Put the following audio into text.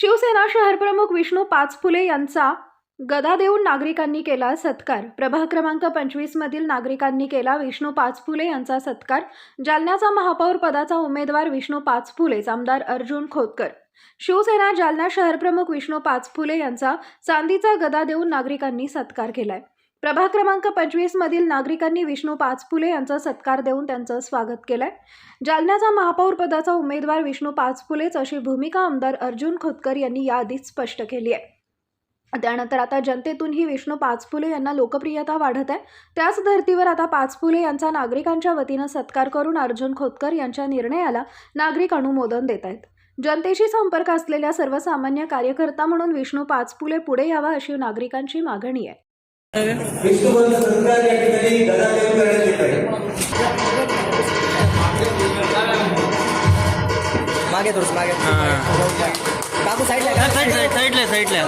शिवसेना शहरप्रमुख विष्णू पाचफुले यांचा गदा देऊन नागरिकांनी केला सत्कार. प्रभाग क्रमांक पंचवीस मधील नागरिकांनी केला विष्णू पाचफुले यांचा सत्कार. जालन्याचा महापौर पदाचा उमेदवार विष्णू पाचफुलेच आमदार अर्जुन खोतकर. शिवसेना जालना शहरप्रमुख विष्णू पाचफुले यांचा चांदीचा गदा देऊन नागरिकांनी सत्कार केलाय. प्रभाग क्रमांक पंचवीस मधील नागरिकांनी विष्णू पाचफुले यांचा सत्कार देऊन त्यांचं स्वागत केलंय. जालन्याचा महापौर पदाचा उमेदवार विष्णू पाचफुलेच अशी भूमिका आमदार अर्जुन खोतकर यांनी याआधीच स्पष्ट केली आहे. त्यानंतर आता जनतेतूनही विष्णू पाचफुले यांना लोकप्रियता वाढत आहे. त्याच धर्तीवर आता पाचफुले यांचा नागरिकांच्या वतीनं सत्कार करून अर्जुन खोतकर यांच्या निर्णयाला नागरिक अनुमोदन देत आहेत. जनतेशी संपर्क असलेल्या सर्वसामान्य कार्यकर्ता म्हणून विष्णू पाचफुले पुढे यावा अशी नागरिकांची मागणी आहे. विष्णुबंध संस्कार या ठिकाणी गदादेव करण्यात येत आहे. मागे थोडस मागे. काकू साईडला साईड साईड साईडला साईडला